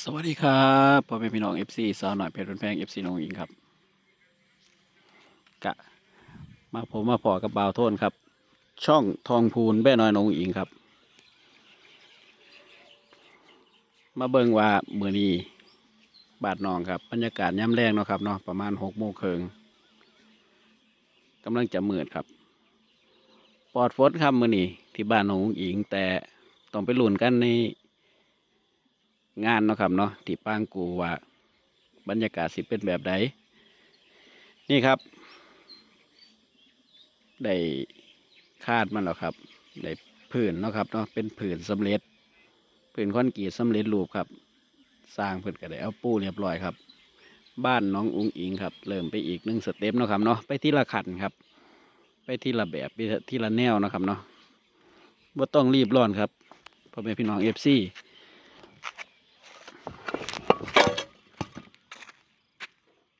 สวัสดีครับพ่อแม่พี่น้อง FC สาวหน่อยเพชรบุญแพง FC น้องอิงครับ กะ มาผมมาพอกับบ่าวโทนครับ ช่องทองพูนแม่น้อยน้องอิงครับ มาเบิ่งว่ามือนี้บาดนองครับ บรรยากาศย่ำแรงเนาะครับเนาะประมาณหกโมงครึ่งกำลังจะมืดครับ ปอดฝนครับเมื่อนี้ที่บ้านน้องอิงแต่ต้องไปลุ้นกันใน งานเนาะครับเนาะที่ปางกูว่าบรรยากาศสิเป็นแบบใดนี่ครับ ได้คาดมันแล้วครับได้ผืนเนาะครับเนาะเป็นผืนสำเร็จผืนคอนกรีตสำเร็จรูปครับ สร้างเพิ่นก็ได้เอาปูเรียบร้อยครับ บ้านน้องอุ้งอิงครับ เริ่มไปอีกหนึ่งสเต็ปเนาะครับเนาะไปที่ละขันครับ ไปที่ละแบบไปที่ละแนวนะครับเนาะว่าต้องรีบร้อนครับพ่อแม่พี่น้องเอฟซี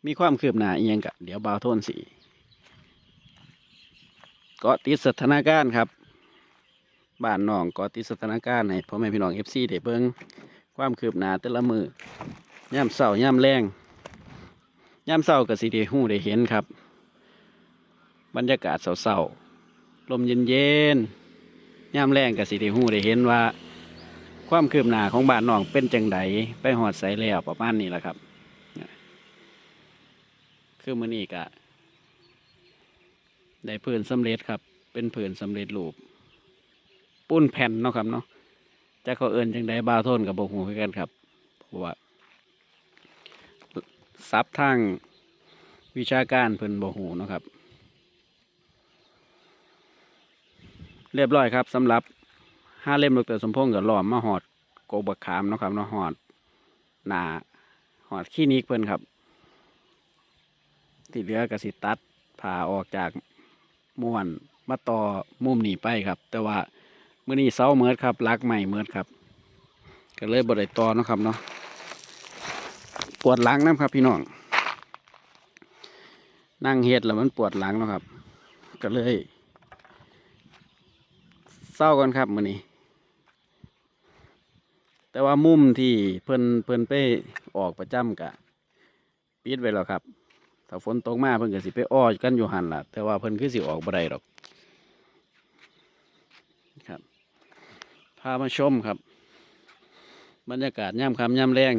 มีความคืบหน้าอียงกะเดี๋ยวบาวโทนสีเกาะติดสถานการณ์ครับบ้านน้องเกาะติดสถานการณ์ให้พ่อแม่พี่น้องเอฟซีได้เบิ่งความคืบหน้าแต่ละมือย่ำเศร้าย่ำแรงย่ำเศร้ากับสีได้หู้ได้เห็นครับ บรรยากาศเศร้าๆลมเย็นๆย่ำแรงกับสีได้หู้ได้เห็นว่า ความคืบหน้าของบ้านน้องเป็นจังไดไปหอดใสแล้วประมาณนี้แหละครับ คือมือนี้กะได้ผืนสำเร็จครับ เป็นผืนสำเร็จรูป ปุ้นแผ่นเนาะครับเนาะจะเขาเอินจังไดบาโทนกับบกหูกันครับเพราะว่าซับทางวิชาการเพิ่นบกหูเนาะครับ เรียบร้อยครับสำหรับห้าเล่มดรสมพงษ์กับหลอมมาหอดโกบักขามเนาะครับเนาะหอดหนาหอดขี้นิกเพิ่นครับ ที่เหลือก็สิตัดผ่าออกจากม้วนมาต่อมุมนี้ไปครับ แต่ว่ามื้อนี้เสาเมิดครับลักใหม่เมิดครับ ก็เลยบ่ได้ต่อเนาะครับเนาะปวดหลังนะครับพี่น้องนั่งเฮ็ดแล้วมันปวดหลังเนาะครับ ก็เลยเศร้ากันครับมื้อนี้ แต่ว่ามุมที่เพิ่นเพิ่นไปออกประจำกะปิดไว้แล้วครับ ถ้าฝนตกมาเพิ่นก็สิไปอ้อกันอยู่หันล่ะ แต่ว่าเพิ่นคือสิออกบ่ได้ดอกครับพามาชมครับ บรรยากาศย่ำคำย่ำแรง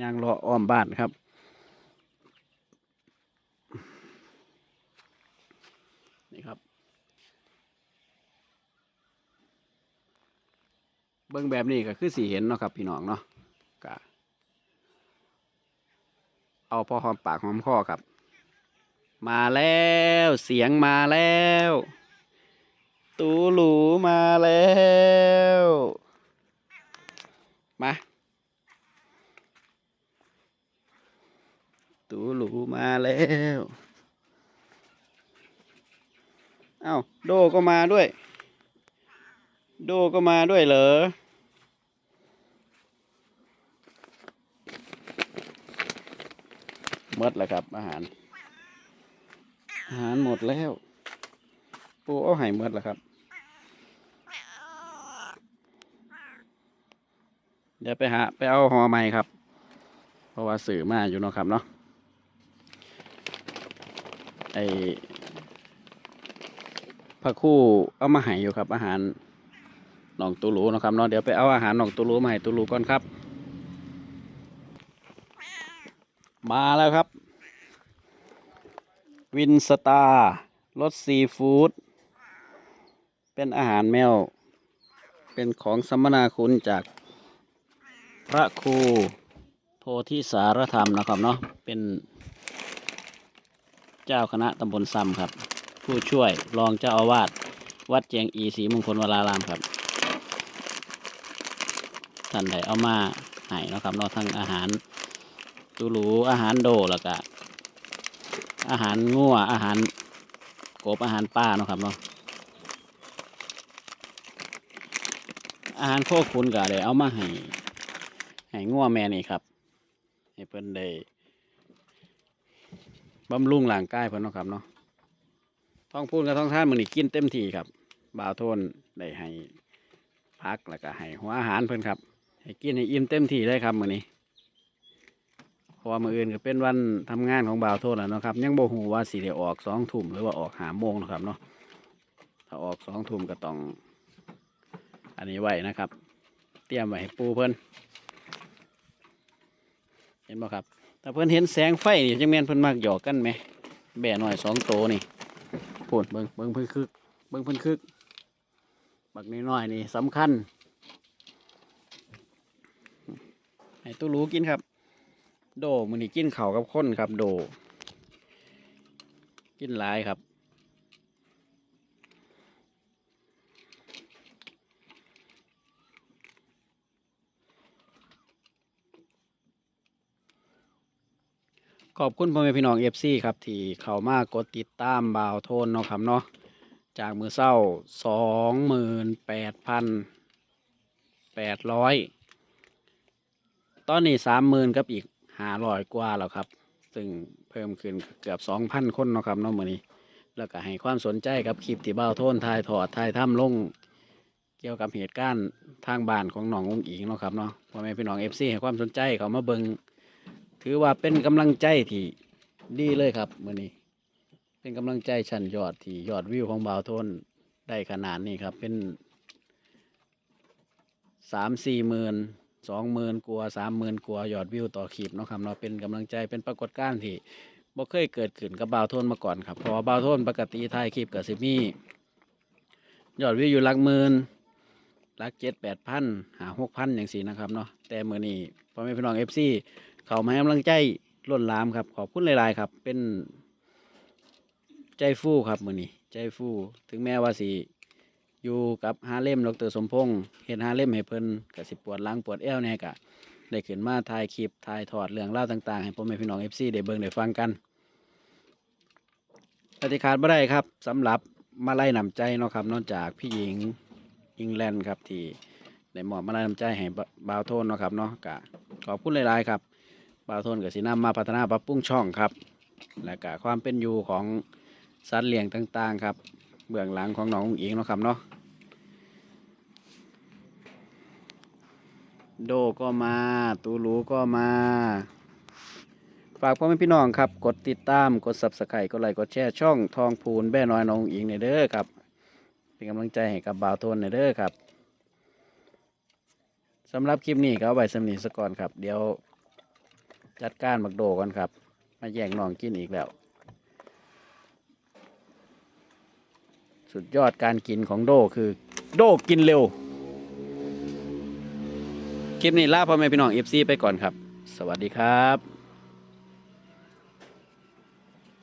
ย่างเลาะอ้อมบ้านครับนี่ครับ เบิ่งแบบนี้ก็คือสีเห็นเนาะครับพี่น้องเนาะก็ เอาพอหอมปากหอมคอครับ มาแล้วเสียงมาแล้ว ตูหลูมาแล้ว มาตูหลูมาแล้ว เอ้า โดก็มาด้วย โดก็มาด้วยเหรอ มดแล้วครับ อาหาร อาหารหมดแล้ว ปูเอาใหายหมดแล้วครับ เดี๋ยวไปหาไปเอาหอใหม่ครับ เพราะว่าสื่อมาอยู่เนาะครับเนาะไอพระคู่เอามาให้อยู่ครับ อาหารหนองตูรูนะครับเนาะเดี๋ยวไปเอาอาหารหนองตูรูมาให้ตูรูก่อนครับ มาแล้วครับ วินสตาร์รสซีฟู้ดเป็นอาหารแมว เป็นของสัมนาคุณจากพระครูโพธิสารธรรมนะครับเนาะเป็นเจ้าคณะตำบลซ้ำครับ ผู้ช่วยรองเจ้าอาวาสวัดเจียงอีศรีมงคลวรารามครับ ท่านได้เอามาให้นะครับเนาะทั้งอาหาร ตูหรูอาหารโดแล้วก็อาหารงัวอาหารกบอาหารปลาเนาะครับเนาะอาหารโคขุนก็ได้เอามาให้ให้งัวแม่นี่ครับ ให้เพิ่นได้บำรุงร่างกายเพิ่นเนาะครับเนาะท้องพูนกับท้องท่านมื้อนี้กินเต็มที่ครับบ่าวโทนได้ให้พักแล้วก็ให้หัวอาหารเพิ่นครับ ให้กินให้อิ่มเต็มที่เลยครับมื้อนี้ ราะว่ามื้ออื่นก็เป็นวันทำงานของบ่าวโทษแล้วนะครับ ยังบ่ฮู้ว่าสิได้ออกสองทุ่มหรือว่าออกหาโมงนะครับเนาะถ้าออกสองทุ่มก็ต้อง อันนี้ไว้นะครับ เตรียมไว้ให้ปูเพิ่นเห็นบ่ครับถ้าเพิ่นเห็นแสงไฟนี่จังแม่นเพิ่นมักหยอกกันไหมแบ่หน่อยสองโตนี่พูดเบิ่งเบิ่งเพิ่นคึกเบิ่งเพิ่นคึกบักน้อยๆนี่สำคัญให้ตู้รู้กินครับ โดมือนี้กินเข่ากับข้นครับ โด กินหลายครับ ขอบคุณพ่อแม่พี่น้องเอฟซีครับ ที่เข้ามากดติดตามบ่าวโทนเนาะครับเนาะจากมือเศร้าสองหมื่นแปดพันแปดร้อยตอนนี้สามหมื่นกับอีก หาร้อยกว่าแล้วครับ ซึ่งเพิ่มขึ้นเกือบสองพันคนเนาะครับเน้องมือนี้ แล้วก็ให้ความสนใจกับคลิปที่เบ้าโทนทายถอดทายถ้ำลงเกี่ยวกับเหตุการณ์ทางบ้านของหนององอิงเนาะครับเนาะพ่อแม่พี่น้องเอฟซีให้ความสนใจเขามาเบิงถือว่าเป็นกำลังใจที่ดีเลยครับมือนี้ เป็นกำลังใจชั้นยอดที่ยอดวิวของบ่าวโทนได้ขนาดนี้ครับเป็นสามสี่หมื่น สองหมื่นกว่าสามหมื่นกว่ายอดวิวต่อคลิปเนาะครับเนาะเป็นกำลังใจเป็นปรากฏการณ์ที่บ่เคยเกิดขึ้นกับบาวโทนมาก่อนครับเพราะว่าบาวโทนปกติถ่ายคลิปกับสิมี่ยอดวิวอยู่หลักหมื่นหลักเจ็ดแปดพันหาหกพันอย่างสี่นะครับเนาะแต่มือนี้พ่อแม่พี่น้องเอฟซีเขามาให้กำลังใจล้นลามครับขอบคุณหลาย ๆ ครับ เป็นใจฟูครับมือนี้ใจฟูถึงแม้ว่าสิ อยู่กับฮาเล่มดรสมพงษ์เห็นฮาเล่มให้เพิ่นก็สิปวดหลังปวดเอวแน่กะได้ขึ้นมาถ่ายคลิปถ่ายถอดเรื่องเล่าต่างๆ ให้พ่อแม่พี่น้องเอฟซีได้เบิ่งได้ฟังกันปฏิขาดบ่ได้ครับสำหรับมาไล่นำใจเนาะครับนอกจากพี่หญิงอิงแลนด์ครับที่ได้มอบมาไล่นำใจให้บ่าวโทนเนาะครับเนาะกะขอบคุณหลายๆครับบ่าวโทนก็สินำมาพัฒนาปรับปรุงช่องครับ และกะความเป็นอยู่ของสัตว์เลี้ยงต่างๆครับ เบื้องหลังของน้องอุ๋งอิงเนาะครับเนาะโดก็มา ตูรูก็มา ฝากพ่อแม่พี่น้องครับ กดติดตามกด subscribe กดไลค์กดแชร์ช่องทองพูนแบ่น้อยน้องอุ๋งอิงในเด้อครับ เป็นกำลังใจให้กับบ่าวโทนในเด้อครับสำหรับคลิปนี้ก็เอาไว้สำนีสก่อนครับ เดี๋ยวจัดการบักโดก่อนครับ มาแย่งน้องกินอีกแล้ว สุดยอดการกินของโดคือ โดกินเร็ว คลิปนี้ลาพ่อแม่พี่น้องเอฟซีไปก่อนครับ สวัสดีครับ